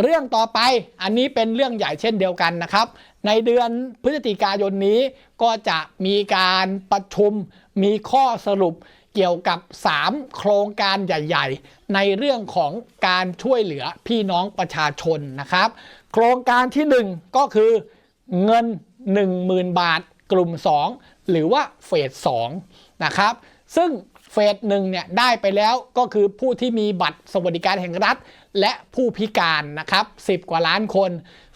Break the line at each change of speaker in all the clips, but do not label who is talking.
เรื่องต่อไปอันนี้เป็นเรื่องใหญ่เช่นเดียวกันนะครับ ในเดือนพฤศจิกายนนี้ก็จะมีการประชุมมีข้อสรุปเกี่ยวกับ 3 โครงการใหญ่ ๆ ในเรื่องของการช่วยเหลือพี่น้องประชาชนนะครับ โครงการที่ 1 ก็คือเงิน 10,000 บาทกลุ่ม 2 หรือว่าเฟส2นะครับ ซึ่ง เฟสหนึ่งเนี่ยได้ไปแล้วก็คือผู้ที่มีบัตรสวัสดิการแห่งรัฐ และผู้พิการนะครับ 10 กว่าล้านคน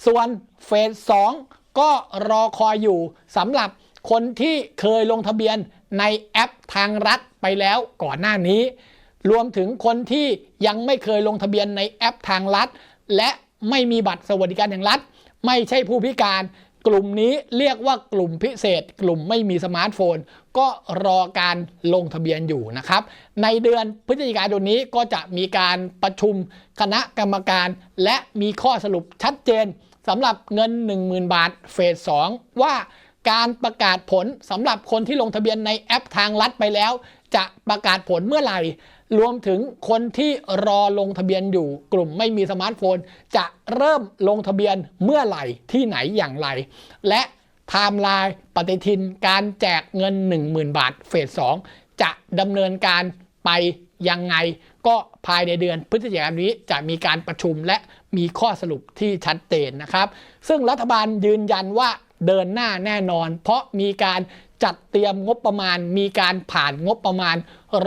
ส่วนเฟส2ก็รอคอยอยู่สำหรับคนที่เคยลงทะเบียนในแอปทางรัฐไปแล้วก่อนหน้านี้ รวมถึงคนที่ยังไม่เคยลงทะเบียนในแอปทางรัฐ และไม่มีบัตรสวัสดิการแห่งรัฐ ไม่ใช่ผู้พิการ กลุ่มนี้เรียกว่ากลุ่มพิเศษ กลุ่มไม่มีสมาร์ทโฟน ก็รอการลงทะเบียนอยู่นะครับ ในเดือนพฤศจิกายนนี้ก็จะมีการประชุมคณะกรรมการ และมีข้อสรุปชัดเจนสำหรับเงิน 10,000 บาทเฟส 2 ว่าการประกาศผลสำหรับคนที่ลงทะเบียนในแอปทางลัดไปแล้ว จะประกาศผลเมื่อไหร่ รวมถึงคนที่รอลงทะเบียนอยู่ กลุ่มไม่มีสมาร์ทโฟน จะเริ่มลงทะเบียนเมื่อไหร่ที่ไหนอย่างไร และไทม์ไลน์ปฏิทินการแจกเงิน 10,000 บาทเฟส2จะดำเนินการไปยังไง ก็ภายในเดือนพฤศจิกายนนี้จะมีการประชุมและมีข้อสรุปที่ชัดเจนนะครับ ซึ่งรัฐบาลยืนยันว่า เดินหน้าแน่นอน เพราะมีการจัดเตรียมงบประมาณ มีการผ่านงบประมาณ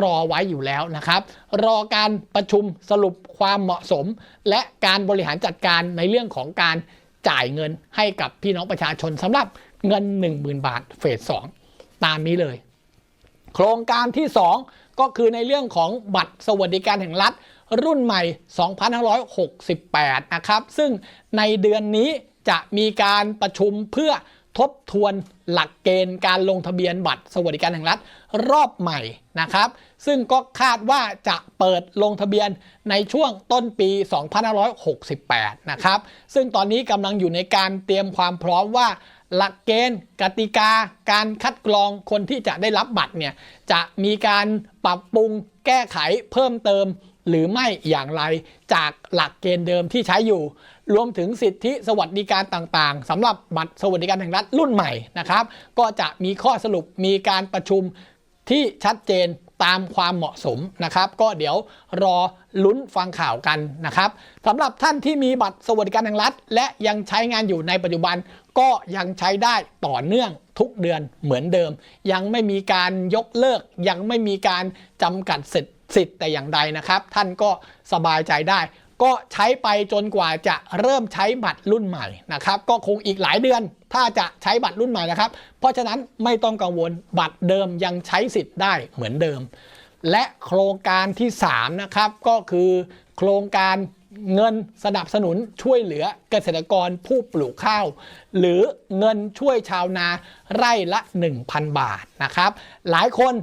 รอไว้อยู่แล้วนะครับ รอการประชุมสรุปความเหมาะสม และการบริหารจัดการในเรื่องของการจ่ายเงินให้กับพี่น้องประชาชนสำหรับเงิน 10,000 บาทเฟส2ตามนี้เลย โครงการที่ 2 ก็คือในเรื่องของบัตรสวัสดิการแห่งรัฐรุ่นใหม่ 2568 นะครับ ซึ่งในเดือนนี้ จะมีการประชุมเพื่อทบทวนหลักเกณฑ์การลงทะเบียนบัตรสวัสดิการแห่งรัฐรอบใหม่นะครับ ซึ่งก็คาดว่าจะเปิดลงทะเบียนในช่วงต้นปี 2568 นะครับ ซึ่งตอนนี้กำลังอยู่ในการเตรียมความพร้อมว่าหลักเกณฑ์ กติกา การคัดกรองคนที่จะได้รับบัตรเนี่ยจะมีการปรับปรุงแก้ไขเพิ่มเติม หรือไม่อย่างไรจากหลักเกณฑ์เดิมที่ใช้อยู่ รวมถึงสิทธิสวัสดิการต่างๆสำหรับบัตรสวัสดิการแห่งรัฐรุ่นใหม่นะครับ ก็จะมีข้อสรุปมีการประชุมที่ชัดเจน ตามความเหมาะสมนะครับ ก็เดี๋ยวรอลุ้นฟังข่าวกันนะครับสำหรับท่านที่มีบัตรสวัสดิการแห่งรัฐ และยังใช้งานอยู่ในปัจจุบันก็ยังใช้ได้ต่อเนื่องทุกเดือนเหมือนเดิม ยังไม่มีการยกเลิก ยังไม่มีการจำกัดสิทธิ์แต่อย่างใดนะครับ ท่านก็สบายใจได้ ก็ใช้ไปจนกว่าจะเริ่มใช้บัตรรุ่นใหม่นะครับ ก็คงอีกหลายเดือน ถ้าจะใช้บัตรรุ่นใหม่นะครับ เพราะฉะนั้นไม่ต้องกังวลบัตรเดิมยังใช้สิทธิ์ได้เหมือนเดิม และโครงการที่ 3 นะครับ ก็คือโครงการเงินสนับสนุนช่วยเหลือเกษตรกรผู้ปลูกข้าว หรือเงินช่วยชาวนาไร่ละ 1,000 บาทนะครับ หลายคน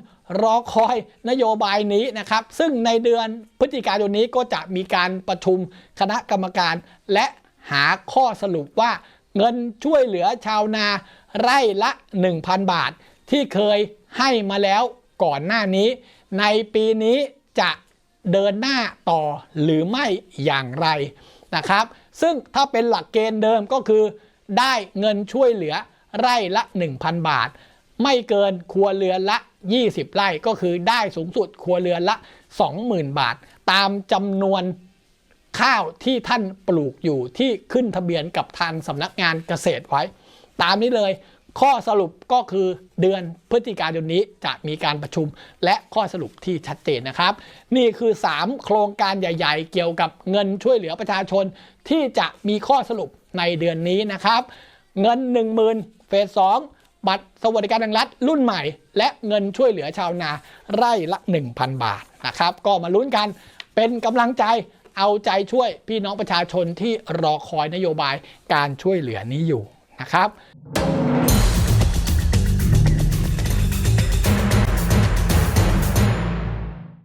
รอคอยนโยบายนี้นะครับ ซึ่งในเดือนพฤศจิกายนนี้ก็จะมีการประชุมคณะกรรมการและหาข้อสรุปว่าเงินช่วยเหลือชาวนาไร่ละ 1,000 บาท ที่เคยให้มาแล้วก่อนหน้านี้ ในปีนี้จะเดินหน้าต่อหรือไม่อย่างไรนะครับ ซึ่งถ้าเป็นหลักเกณฑ์เดิมก็คือ ได้เงินช่วยเหลือไร่ละ 1,000 บาท ไม่เกินครัวเรือนละ 20 ไร่ก็คือได้สูงสุดครัวเรือนละ 20,000 บาท ตามจำนวนข้าวที่ท่านปลูกอยู่ที่ขึ้นทะเบียนกับทางสำนักงานเกษตรไว้ ตามนี้เลยข้อสรุปก็คือเดือนพฤศจิกายนนี้จะมีการประชุมและข้อสรุปที่ชัดเจนนะครับ นี่คือ 3 โครงการใหญ่ ๆ เกี่ยวกับเงินช่วยเหลือประชาชน ที่จะมีข้อสรุปในเดือนนี้นะครับ เงิน 10,000เฟส2 บัตรสวัสดิการแห่งรัฐรุ่นใหม่ และเงินช่วยเหลือชาวนาไร่ละ 1,000 บาทนะครับก็มาลุ้นกันเป็นกำลังใจเอาใจช่วยพี่น้องประชาชนที่รอคอยนโยบายการช่วยเหลือนี้อยู่นะครับ